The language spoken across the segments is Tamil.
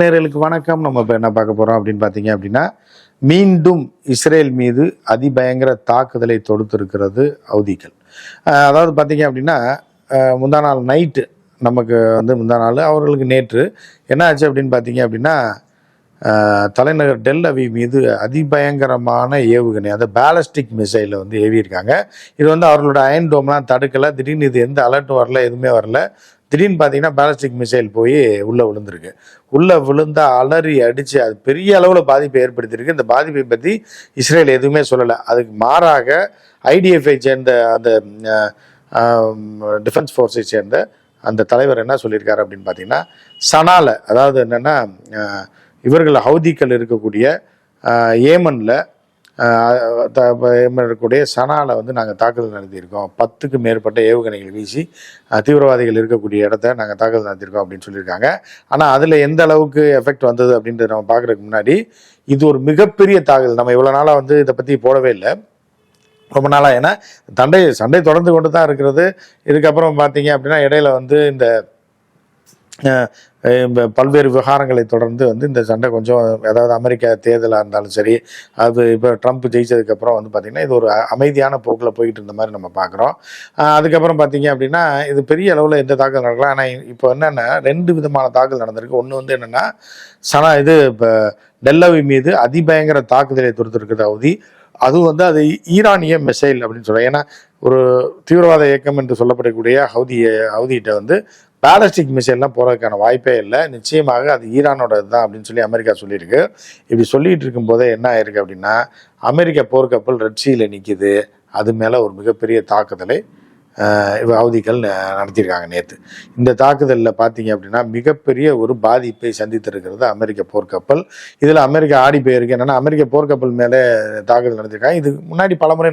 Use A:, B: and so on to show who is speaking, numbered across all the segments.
A: நேர்களுக்கு வணக்கம் நம்ம இப்போ என்ன பார்க்க போகிறோம் அப்படின்னு பார்த்தீங்க அப்படின்னா மீண்டும் இஸ்ரேல் மீது அதிபயங்கர தாக்குதலை தொடுத்திருக்கிறது அவதிகள் அதாவது பார்த்தீங்க அப்படின்னா முந்தா நாள் நைட்டு நமக்கு வந்து முந்தா நாள் அவர்களுக்கு நேற்று என்ன ஆச்சு அப்படின்னு பார்த்தீங்க அப்படின்னா தலைநகர் டெல் அவி மீது அதிபயங்கரமான ஏவுகணை அந்த பேலஸ்டிக் மிசைலில் வந்து ஏவியிருக்காங்க இது வந்து அவர்களோட அயன் டோம்லாம் தடுக்கலை திடீர்னு இது எந்த அலர்ட் வரல எதுவுமே வரல திடீர்னு பார்த்தீங்கன்னா பேலஸ்டிக் மிசைல் போய் உள்ளே விழுந்திருக்கு உள்ளே விழுந்தா அலறி அடித்து அது பெரிய அளவில் பாதிப்பை ஏற்படுத்தியிருக்கு இந்த பாதிப்பை பற்றி இஸ்ரேல் எதுவுமே சொல்லலை அதுக்கு மாறாக ஐடிஎஃப்ஐ சேர்ந்த அந்த டிஃபென்ஸ் ஃபோர்ஸை சேர்ந்த அந்த தலைவர் என்ன சொல்லியிருக்காரு அப்படின்னு பார்த்தீங்கன்னா சனால அதாவது என்னென்னா இவர்கள் ஹவுதிக்கள் இருக்கக்கூடிய ஏமனில் இருக்கக்கூடிய சனாவில் வந்து நாங்கள் தாக்குதல் நடத்தியிருக்கோம் பத்துக்கும் மேற்பட்ட ஏவுகணைகள் வீசி தீவிரவாதிகள் இருக்கக்கூடிய இடத்த நாங்கள் தாக்குதல் நடத்தியிருக்கோம் அப்படின்னு சொல்லியிருக்காங்க ஆனால் அதில் எந்த அளவுக்கு எஃபெக்ட் வந்தது அப்படின்றத நம்ம பார்க்குறதுக்கு முன்னாடி இது ஒரு மிகப்பெரிய தாக்குதல் நம்ம இவ்வளோ நாளாக வந்து இதை பற்றி போடவே இல்லை ரொம்ப நாளாக ஏன்னா தண்டை சண்டை தொடர்ந்து கொண்டு தான் இருக்கிறது இதுக்கப்புறம் பார்த்தீங்க அப்படின்னா இடையில வந்து இந்த பல்வேறு விவகாரங்களை தொடர்ந்து வந்து இந்த சண்டை கொஞ்சம் ஏதாவது அமெரிக்க தேர்தலாக இருந்தாலும் சரி அது இப்போ ட்ரம்ப் ஜெயிச்சதுக்கப்புறம் வந்து பார்த்திங்கன்னா இது ஒரு அமைதியான போக்கில் போயிட்டு இருந்த மாதிரி நம்ம பார்க்குறோம் அதுக்கப்புறம் பார்த்திங்க அப்படின்னா இது பெரிய அளவில் எந்த தாக்கல் நடக்கலாம் ஆனால் இப்போ என்னென்னா ரெண்டு விதமான தாக்கல் நடந்திருக்கு ஒன்று வந்து என்னென்னா சனா இது இப்போ டெல்லவி மீது அதிபயங்கர தாக்குதலை தொடுத்திருக்கிற அவதி அதுவும் வந்து அது ஈரானிய மிசைல் அப்படின்னு சொல்கிறேன் ஏன்னா ஒரு தீவிரவாத இயக்கம் என்று சொல்லப்படக்கூடிய ஹவுதி ஹவுதிகிட்ட வந்து பேலஸ்டிக் மிசைல்லாம் போகிறதுக்கான வாய்ப்பே இல்லை நிச்சயமாக அது ஈரானோட தான் அப்படின்னு சொல்லி அமெரிக்கா சொல்லியிருக்கு இப்படி சொல்லிகிட்டு இருக்கும்போதே என்ன ஆயிருக்கு அப்படின்னா அமெரிக்க போர்க்கப்பல் ரெட்சியில் நிற்கிது அது மேலே ஒரு மிகப்பெரிய தாக்குதலை அவதிகள் நடத்தியிருக்காங்க நேற்று இந்த தாக்குதலில் பார்த்தீங்க அப்படின்னா மிகப்பெரிய ஒரு பாதிப்பை சந்தித்திருக்கிறது அமெரிக்க போர்க்கப்பல் இதில் அமெரிக்க ஆடி போயிருக்கு என்னென்னா அமெரிக்க போர்க்கப்பல் மேலே தாக்குதல் நடத்தியிருக்காங்க இதுக்கு முன்னாடி பல முறை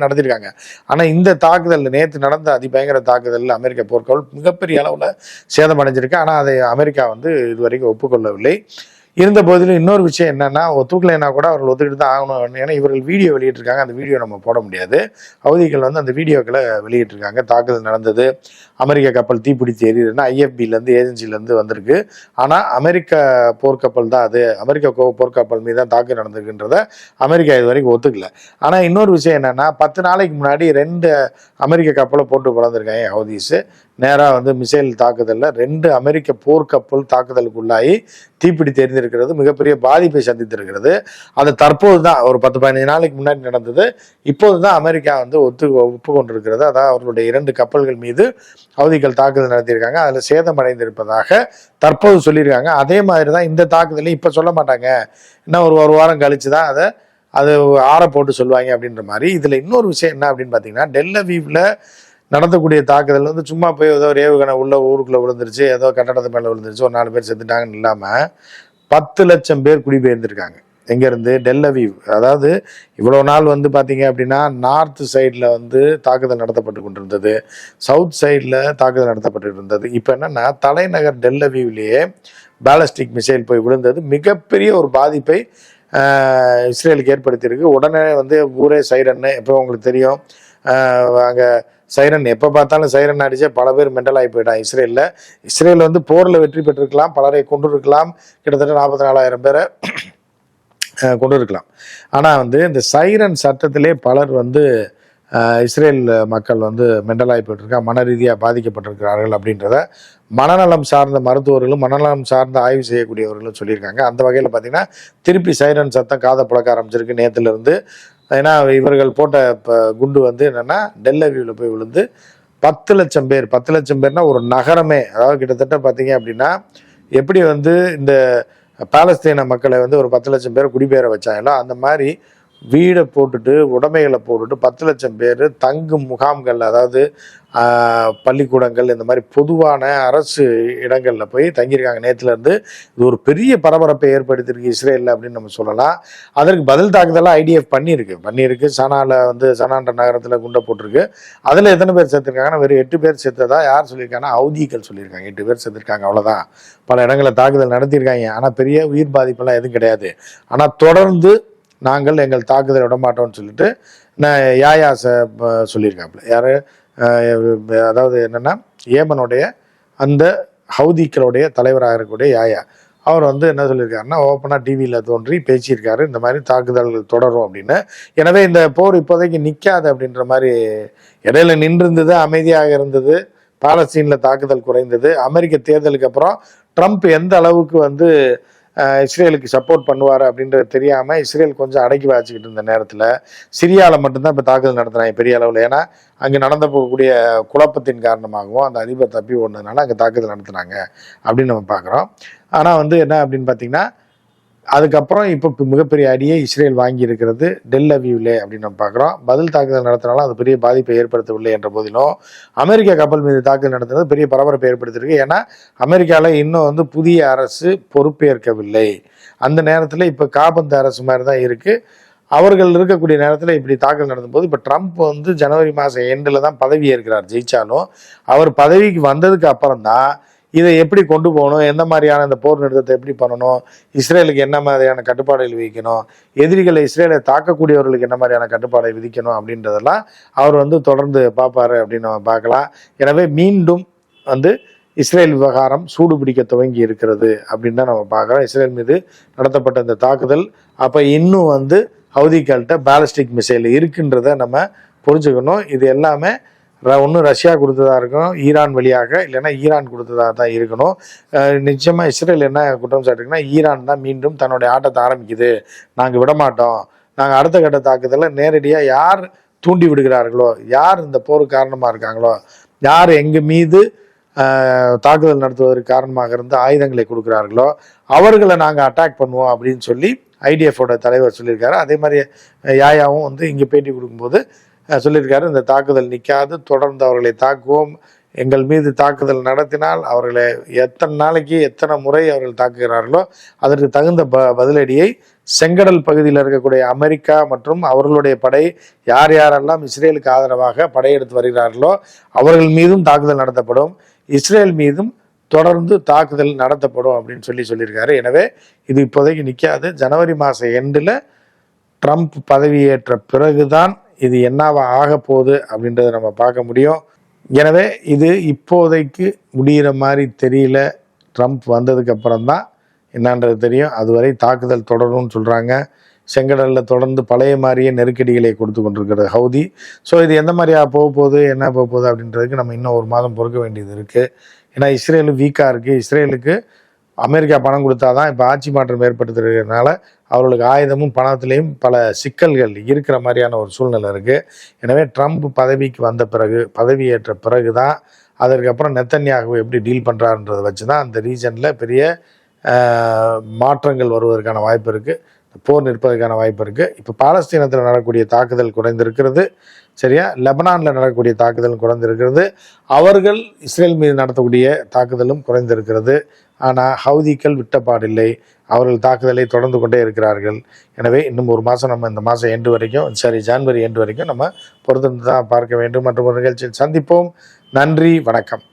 A: ஆனால் இந்த தாக்குதலில் நேற்று நடந்த அதிபயங்கர தாக்குதலில் அமெரிக்க போர்க்கப்பல் மிகப்பெரிய அளவில் சேதமடைஞ்சிருக்கு ஆனால் அதை அமெரிக்கா வந்து இதுவரைக்கும் ஒப்புக்கொள்ளவில்லை இருந்த போதிலும் இன்னொரு விஷயம் என்னன்னா ஒத்துக்கலைன்னா கூட அவர்கள் ஒத்துக்கிட்டு தான் ஆகணும் ஏன்னா இவர்கள் வீடியோ வெளியிட்டிருக்காங்க அந்த வீடியோ நம்ம போட முடியாது அவதிகள் வந்து அந்த வீடியோக்களை வெளியிட்டிருக்காங்க தாக்குதல் நடந்தது அமெரிக்க கப்பல் தீப்பிடித்து எரியுதுன்னா ஐஎஃபிலேருந்து ஏஜென்சிலேருந்து வந்திருக்கு ஆனால் அமெரிக்க போர்க்கப்பல் தான் அது அமெரிக்க போர்க்கப்பல் மீது தான் தாக்குதல் நடந்திருக்குன்றத அமெரிக்கா இது வரைக்கும் ஒத்துக்கல ஆனால் இன்னொரு விஷயம் என்னென்னா பத்து நாளைக்கு முன்னாடி ரெண்டு அமெரிக்க கப்பலை போட்டு பிறந்திருக்காங்க ஹவுதீஸு நேராக வந்து மிசைல் தாக்குதலில் ரெண்டு அமெரிக்க போர்க்கப்பல் தாக்குதலுக்கு உள்ளாகி தீப்பிடி தெரிந்திருக்கிறது மிகப்பெரிய பாதிப்பை சந்தித்திருக்கிறது அது தற்போது தான் ஒரு பத்து பதினஞ்சு நாளைக்கு முன்னாடி நடந்தது இப்போது தான் அமெரிக்கா வந்து ஒத்து கொண்டிருக்கிறது அதாவது அவர்களுடைய இரண்டு கப்பல்கள் மீது அவதிகள் தாக்குதல் நடத்தியிருக்காங்க அதில் சேதமடைந்திருப்பதாக தற்போது சொல்லியிருக்காங்க அதே மாதிரி தான் இந்த தாக்குதலையும் இப்போ சொல்ல மாட்டாங்க இன்னும் ஒரு ஒரு வாரம் கழித்து தான் அதை அது ஆற போட்டு சொல்லுவாங்க அப்படின்ற மாதிரி இதில் இன்னொரு விஷயம் என்ன அப்படின்னு பார்த்தீங்கன்னா டெல்லவீவில் நடத்தக்கூடிய தாக்குதல் வந்து சும்மா போய் ஏதோ ஒரு ஏவுகணை உள்ள ஊருக்குள்ளே விழுந்துருச்சு ஏதோ கட்டடத்து மேலே விழுந்துருச்சு ஒரு நாலு பேர் செத்துட்டாங்கன்னு இல்லாமல் பத்து லட்சம் பேர் குடிபெயர்ந்திருக்காங்க எங்கேருந்து டெல்லவி அதாவது இவ்வளோ நாள் வந்து பார்த்தீங்க அப்படின்னா நார்த் சைடில் வந்து தாக்குதல் நடத்தப்பட்டு கொண்டிருந்தது சவுத் சைடில் தாக்குதல் நடத்தப்பட்டு இருந்தது இப்போ என்னென்னா தலைநகர் டெல்லவியூலேயே பேலஸ்டிக் மிசைல் போய் விழுந்தது மிகப்பெரிய ஒரு பாதிப்பை இஸ்ரேலுக்கு ஏற்படுத்தியிருக்கு உடனே வந்து ஊரே சைடன்னு எப்போ உங்களுக்கு தெரியும் அங்கே சைரன் எப்போ பார்த்தாலும் சைரன் அடித்தே பல பேர் மெண்டல் ஆகி போயிட்டான் இஸ்ரேலில் இஸ்ரேல் வந்து போரில் வெற்றி பெற்றிருக்கலாம் பலரை கொண்டு இருக்கலாம் கிட்டத்தட்ட நாற்பத்தி நாலாயிரம் பேரை கொண்டு இருக்கலாம் ஆனால் வந்து இந்த சைரன் சட்டத்திலே பலர் வந்து இஸ்ரேல் மக்கள் வந்து மெண்டலாகி போயிட்டுருக்கா மன ரீதியாக பாதிக்கப்பட்டிருக்கிறார்கள் அப்படின்றத மனநலம் சார்ந்த மருத்துவர்களும் மனநலம் சார்ந்த ஆய்வு செய்யக்கூடியவர்களும் சொல்லியிருக்காங்க அந்த வகையில் பார்த்திங்கன்னா திருப்பி சைரன் சத்தம் காதை புழக்க ஆரம்பிச்சிருக்கு நேற்றுலேருந்து ஏன்னா இவர்கள் போட்ட இப்போ குண்டு வந்து என்னென்னா டெல்லவியூவில் போய் விழுந்து பத்து லட்சம் பேர் பத்து லட்சம் பேர்னா ஒரு நகரமே அதாவது கிட்டத்தட்ட பார்த்தீங்க அப்படின்னா எப்படி வந்து இந்த பாலஸ்தீன மக்களை வந்து ஒரு பத்து லட்சம் பேர் குடிபெயர வச்சாங்களோ அந்த மாதிரி வீடை போட்டுட்டு உடைமைகளை போட்டுட்டு பத்து லட்சம் பேர் தங்கும் முகாம்கள் அதாவது பள்ளிக்கூடங்கள் இந்த மாதிரி பொதுவான அரசு இடங்களில் போய் தங்கியிருக்காங்க நேற்றுலேருந்து இது ஒரு பெரிய பரபரப்பை ஏற்படுத்தியிருக்கு இஸ்ரேலில் அப்படின்னு நம்ம சொல்லலாம் அதற்கு பதில் தாக்குதலாக ஐடிஎஃப் பண்ணியிருக்கு பண்ணியிருக்கு சனாவில் வந்து சனான்ற நகரத்தில் குண்டை போட்டிருக்கு அதில் எத்தனை பேர் சேர்த்துருக்காங்கன்னா வெறும் எட்டு பேர் சேர்த்ததா யார் சொல்லியிருக்காங்கன்னா அவுதிகள் சொல்லியிருக்காங்க எட்டு பேர் சேர்த்துருக்காங்க அவ்வளோதான் பல இடங்களில் தாக்குதல் நடத்தியிருக்காங்க ஆனால் பெரிய உயிர் பாதிப்பெல்லாம் எதுவும் கிடையாது ஆனால் தொடர்ந்து நாங்கள் எங்கள் தாக்குதல் விட மாட்டோம்னு சொல்லிட்டு நான் யாயா சொல்லியிருக்காப்புல யார் அதாவது என்னென்னா ஏமனுடைய அந்த ஹவுதிக்களுடைய தலைவராக இருக்கக்கூடிய யாயா அவர் வந்து என்ன சொல்லியிருக்காருன்னா ஓப்பனாக டிவியில் தோன்றி பேசியிருக்காரு இந்த மாதிரி தாக்குதல் தொடரும் அப்படின்னு எனவே இந்த போர் இப்போதைக்கு நிற்காது அப்படின்ற மாதிரி இடையில நின்றிருந்தது அமைதியாக இருந்தது பாலஸ்தீனில் தாக்குதல் குறைந்தது அமெரிக்க தேர்தலுக்கு அப்புறம் ட்ரம்ப் எந்த அளவுக்கு வந்து இஸ்ரேலுக்கு சப்போர்ட் பண்ணுவார் அப்படின்றது தெரியாமல் இஸ்ரேல் கொஞ்சம் அடக்கி வாச்சிக்கிட்டு இருந்த நேரத்தில் சிரியாவில் மட்டும்தான் இப்போ தாக்குதல் நடத்துகிறாங்க பெரிய அளவில் ஏன்னா அங்கே நடந்து போகக்கூடிய குழப்பத்தின் காரணமாகவும் அந்த அதிபர் தப்பி ஓடினதுனால அங்கே தாக்குதல் நடத்துனாங்க அப்படின்னு நம்ம பார்க்குறோம் ஆனால் வந்து என்ன அப்படின்னு பார்த்தீங்கன்னா அதுக்கப்புறம் இப்போ மிகப்பெரிய அடியை இஸ்ரேல் வாங்கி இருக்கிறது டெல் அப்படின்னு நம்ம பார்க்குறோம் பதில் தாக்குதல் நடத்தினாலும் அது பெரிய பாதிப்பை ஏற்படுத்தவில்லை என்ற போதிலும் அமெரிக்க கப்பல் மீது தாக்குதல் நடத்துறது பெரிய பரபரப்பை ஏற்படுத்தியிருக்கு ஏன்னா அமெரிக்காவில் இன்னும் வந்து புதிய அரசு பொறுப்பேற்கவில்லை அந்த நேரத்தில் இப்போ காபந்து அரசு மாதிரி தான் இருக்குது அவர்கள் இருக்கக்கூடிய நேரத்தில் இப்படி தாக்கல் போது இப்போ ட்ரம்ப் வந்து ஜனவரி மாதம் எண்டில் தான் பதவி ஏற்கிறார் ஜெயிச்சாலும் அவர் பதவிக்கு வந்ததுக்கு அப்புறம் தான் இதை எப்படி கொண்டு போகணும் எந்த மாதிரியான இந்த போர் நிறுத்தத்தை எப்படி பண்ணணும் இஸ்ரேலுக்கு என்ன மாதிரியான கட்டுப்பாடுகள் விதிக்கணும் எதிரிகளை இஸ்ரேலை தாக்கக்கூடியவர்களுக்கு என்ன மாதிரியான கட்டுப்பாடை விதிக்கணும் அப்படின்றதெல்லாம் அவர் வந்து தொடர்ந்து பார்ப்பாரு அப்படின்னு நம்ம பார்க்கலாம் எனவே மீண்டும் வந்து இஸ்ரேல் விவகாரம் சூடு பிடிக்க துவங்கி இருக்கிறது அப்படின்னு தான் நம்ம பார்க்குறோம் இஸ்ரேல் மீது நடத்தப்பட்ட இந்த தாக்குதல் அப்போ இன்னும் வந்து ஹவுதிகள்கிட்ட பேலஸ்டிக் மிசைல் இருக்குன்றதை நம்ம புரிஞ்சுக்கணும் இது எல்லாமே ஒன்று ரஷ்யா கொடுத்ததாக இருக்கும் ஈரான் வழியாக இல்லைன்னா ஈரான் கொடுத்ததாக தான் இருக்கணும் நிச்சயமாக இஸ்ரேல் என்ன குற்றம் சாட்டிருக்குன்னா ஈரான் தான் மீண்டும் தன்னுடைய ஆட்டத்தை ஆரம்பிக்குது நாங்கள் விடமாட்டோம் நாங்கள் அடுத்த கட்ட தாக்குதலில் நேரடியாக யார் தூண்டி விடுகிறார்களோ யார் இந்த போருக்கு காரணமாக இருக்காங்களோ யார் எங்கள் மீது தாக்குதல் நடத்துவதற்கு காரணமாக இருந்து ஆயுதங்களை கொடுக்குறார்களோ அவர்களை நாங்கள் அட்டாக் பண்ணுவோம் அப்படின்னு சொல்லி ஐடிஎஃபோட தலைவர் சொல்லியிருக்காரு அதே மாதிரி யாயாவும் வந்து இங்கே பேட்டி கொடுக்கும்போது சொல்லியிருக்காரு இந்த தாக்குதல் நிற்காது தொடர்ந்து அவர்களை தாக்குவோம் எங்கள் மீது தாக்குதல் நடத்தினால் அவர்களை எத்தனை நாளைக்கு எத்தனை முறை அவர்கள் தாக்குகிறார்களோ அதற்கு தகுந்த ப பதிலடியை செங்கடல் பகுதியில் இருக்கக்கூடிய அமெரிக்கா மற்றும் அவர்களுடைய படை யார் யாரெல்லாம் இஸ்ரேலுக்கு ஆதரவாக படையெடுத்து வருகிறார்களோ அவர்கள் மீதும் தாக்குதல் நடத்தப்படும் இஸ்ரேல் மீதும் தொடர்ந்து தாக்குதல் நடத்தப்படும் அப்படின்னு சொல்லி சொல்லியிருக்காரு எனவே இது இப்போதைக்கு நிற்காது ஜனவரி மாத எண்டில் ட்ரம்ப் பதவியேற்ற பிறகுதான் இது என்னவா ஆக போகுது அப்படின்றத நம்ம பார்க்க முடியும் எனவே இது இப்போதைக்கு முடிகிற மாதிரி தெரியல ட்ரம்ப் வந்ததுக்கு அப்புறம் தான் என்னன்றது தெரியும் அதுவரை தாக்குதல் தொடரும்னு சொல்கிறாங்க செங்கடலில் தொடர்ந்து பழைய மாதிரியே நெருக்கடிகளை கொடுத்து கொண்டிருக்கிறது ஹவுதி ஸோ இது எந்த மாதிரியாக போக போகுது என்ன போக போகுது அப்படின்றதுக்கு நம்ம இன்னும் ஒரு மாதம் பொறுக்க வேண்டியது இருக்குது ஏன்னா இஸ்ரேலும் வீக்காக இருக்குது இஸ்ரேலுக்கு அமெரிக்கா பணம் கொடுத்தா தான் இப்போ ஆட்சி மாற்றம் ஏற்படுத்துறதுனால அவர்களுக்கு ஆயுதமும் பணத்திலையும் பல சிக்கல்கள் இருக்கிற மாதிரியான ஒரு சூழ்நிலை இருக்குது எனவே ட்ரம்ப் பதவிக்கு வந்த பிறகு பதவியேற்ற பிறகு தான் அதற்கப்புறம் நெத்தன்யாகுவை எப்படி டீல் பண்ணுறாருன்றத வச்சு தான் அந்த ரீஜனில் பெரிய மாற்றங்கள் வருவதற்கான வாய்ப்பு இருக்குது போர் நிற்பதற்கான வாய்ப்பு இருக்குது இப்போ பாலஸ்தீனத்தில் நடக்கூடிய தாக்குதல் குறைந்திருக்கிறது சரியா லெபனானில் நடக்கக்கூடிய தாக்குதலும் குறைந்திருக்கிறது அவர்கள் இஸ்ரேல் மீது நடத்தக்கூடிய தாக்குதலும் குறைந்திருக்கிறது ஆனால் ஹவுதிக்கள் விட்டப்பாடில்லை அவர்கள் தாக்குதலை தொடர்ந்து கொண்டே இருக்கிறார்கள் எனவே இன்னும் ஒரு மாதம் நம்ம இந்த மாதம் எண்டு வரைக்கும் சரி ஜான்வரி எண்டு வரைக்கும் நம்ம பொறுத்திருந்து தான் பார்க்க வேண்டும் மற்றும் ஒரு நிகழ்ச்சியில் சந்திப்போம் நன்றி வணக்கம்